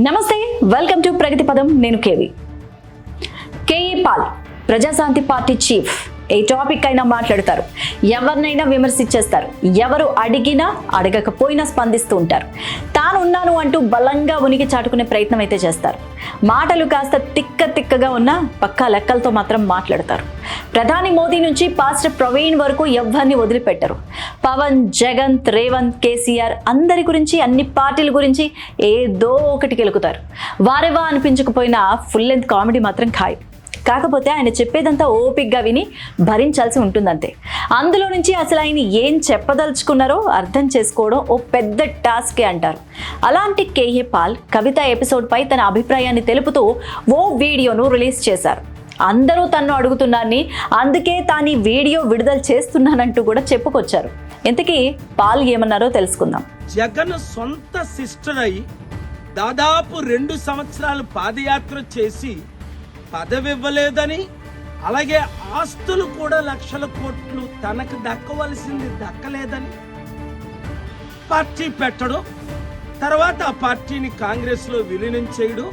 నమస్తే welcome to ప్రగతి పదం. నేను KV. K A Paul Prajashanti party chief. A topic అయినా మాట్లాడతారు. ఎవరినైనా విమర్శించేస్తారు. ఎవరు అడిగినా అడగకపోయినా స్పందిస్తూ ఉంటారు. తాను ఉన్నాను అంటూ బలంగా ఉనికి చాటుకునే ప్రయత్నం అయితే చేస్తారు. మాటలు కాస్త తిక్క తిక్కగా ఉన్న పక్కా లెక్కలతో మాత్రం మాట్లాడతారు. ప్రధాని మోదీ నుంచి పాస్టర్ ప్రవీణ్ వరకు ఎవరిని వదిలిపెట్టరు. పవన్ జగన్ రేవంత్ కేసీఆర్ అందరి గురించి అన్ని పార్టీల గురించి ఏదో ఒకటి గెలుకుతారు వారెవా అనిపించకపోయినా ఫుల్ లెంత్ కామెడీ మాత్రం ఖాయం. కాకపోతే ఆయన చెప్పేదంతా ఓపిక్గా విని భరించాల్సి ఉంటుందంతే. అందులో నుంచి అసలు ఆయన ఏం చెప్పదలుచుకున్నారో అర్థం చేసుకోవడం ఓ పెద్ద టాస్కే అంటారు. అలాంటి కేఏ పాల్ కవిత ఎపిసోడ్పై తన అభిప్రాయాన్ని తెలుపుతూ ఓ వీడియోను రిలీజ్ చేశారు. అందరూ తన్ను అడుగుతున్నారని అందుకే తాను ఈ వీడియో విడుదల చేస్తున్నానంటూ కూడా చెప్పుకొచ్చారు. ఇంతకీ పాల్ ఏమన్నారో తెలుసుకుందాం. జగన్ సొంత సిస్టర్ అయి దాదాపు రెండు సంవత్సరాలు పాదయాత్ర చేసి పదవి ఇవ్వలేదని అలాగే ఆస్తులు కూడా లక్షల కోట్లు తనకు దక్కవలసింది దక్కలేదని పార్టీ పెట్టడం. తర్వాత ఆ పార్టీని కాంగ్రెస్లో విలీనం చేయడం.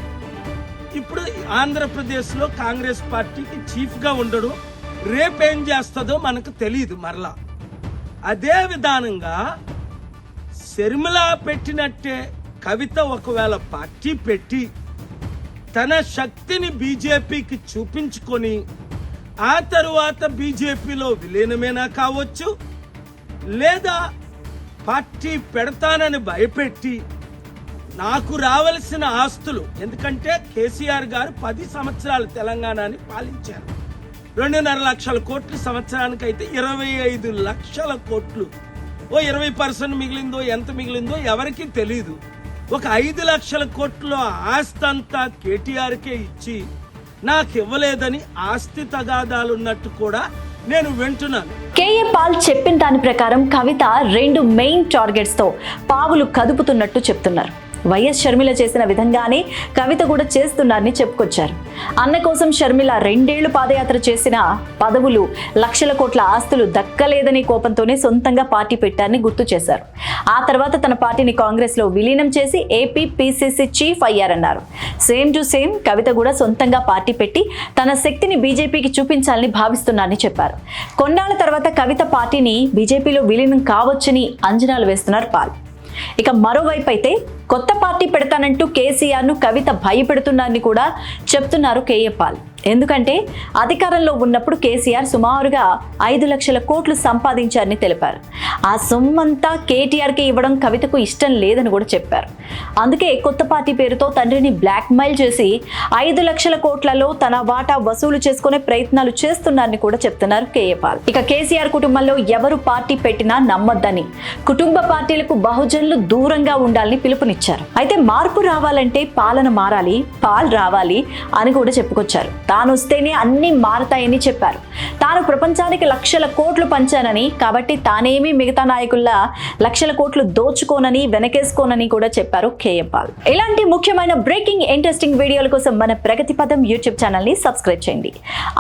ఇప్పుడు ఆంధ్రప్రదేశ్లో కాంగ్రెస్ పార్టీకి చీఫ్గా ఉండడం. రేపేం చేస్తుందో మనకు తెలియదు మరలా. అదే విధానంగా శర్మిల పెట్టినట్టే కవిత ఒకవేళ పార్టీ పెట్టి తన శక్తిని బీజేపీకి చూపించుకొని ఆ తరువాత బీజేపీలో విలీనమేనా కావచ్చు? లేదా పార్టీ పెడతానని భయపెట్టి నాకు రావలసిన ఆస్తులు ఎందుకంటే కేసీఆర్ గారు పది సంవత్సరాలు తెలంగాణని పాలించారు. రెండున్నర లక్షల కోట్లు సంవత్సరానికి అయితే ఇరవై ఐదు లక్షల కోట్లు. ఓ ఇరవై పర్సెంట్ మిగిలిందో ఎంత మిగిలిందో ఎవరికీ తెలియదు ఒక ఐదు లక్షల కోట్ల ఆస్తి అంతా కేటీఆర్కే ఇచ్చి నాకు ఇవ్వలేదని ఆస్తి తగాదాలున్నట్టు కూడా నేను వింటున్నాను. కేఏ పాల్ చెప్పిన దాని ప్రకారం కవిత రెండు మెయిన్ టార్గెట్స్తో పావులు కదుపుతున్నట్టు చెప్తున్నారు. వైఎస్ షర్మిల చేసిన విధంగానే కవిత కూడా చేస్తున్నారని చెప్పుకొచ్చారు. అన్న కోసం షర్మిల రెండేళ్ళు పాదయాత్ర చేసిన పదవులు లక్షల కోట్ల ఆస్తులు దక్కలేదని కోపంతోనే సొంతంగా పార్టీ పెట్టారని గుర్తు చేశారు. ఆ తర్వాత తన పార్టీని కాంగ్రెస్లో విలీనం చేసి ఏపీ పీసీసీ చీఫ్ అయ్యారన్నారు. సేమ్ టు సేమ్ కవిత కూడా సొంతంగా పార్టీ పెట్టి తన శక్తిని బీజేపీకి చూపించాలని భావిస్తున్నారని చెప్పారు. కొన్నాళ్ళ తర్వాత కవిత పార్టీని బీజేపీలో విలీనం కావచ్చని అంచనాలు వేస్తున్నారు పాల్. ఇక మరోవైపు అయితే కొత్త పార్టీ పెడతానంటూ కేసీఆర్ను కవిత భయపెడుతున్నారని కూడా చెప్తున్నారు కేఏ పాల్. ఎందుకంటే అధికారంలో ఉన్నప్పుడు కేసీఆర్ సుమారుగా ఐదు లక్షల కోట్లు సంపాదించారని తెలిపారు. ఆ సొమ్మంతా కేటీఆర్కి ఇవ్వడం కవితకు ఇష్టం లేదని కూడా చెప్పారు. అందుకే కొత్త పార్టీ పేరుతో తండ్రిని బ్లాక్మెయిల్ చేసి ఐదు లక్షల కోట్లలో తన వాటా వసూలు చేసుకునే ప్రయత్నాలు చేస్తున్నారని కూడా చెప్తున్నారు కేఏ పాల్ ఇక కేసీఆర్ కుటుంబంలో ఎవరు పార్టీ పెట్టినా నమ్మొద్దని కుటుంబ పార్టీలకు బహుజనులు దూరంగా ఉండాలని పిలుపునిచ్చారు. అయితే మార్పు రావాలంటే పాలన మారాలి పాల్ రావాలి అని కూడా చెప్పుకొచ్చారు. తాను వస్తేనే అన్ని మారతాయని చెప్పారు. తాను ప్రపంచానికి లక్షల కోట్లు పంచానని కాబట్టి తానేమి మిగతా నాయకుల్లా లక్షల కోట్లు దోచుకోనని వెనకేసుకోనని కూడా చెప్పారు కేఎం పాల్. ఇలాంటి ముఖ్యమైన బ్రేకింగ్ ఇంట్రెస్టింగ్ వీడియోల కోసం మన ప్రగతి పదం యూట్యూబ్ ఛానల్ని సబ్స్క్రైబ్ చేయండి.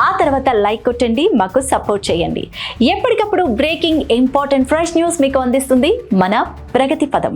ఆ తర్వాత లైక్ కొట్టండి మాకు సపోర్ట్ చేయండి. ఎప్పటికప్పుడు బ్రేకింగ్ ఇంపార్టెంట్ ఫ్రెష్ న్యూస్ మీకు అందిస్తుంది మన ప్రగతి పదం.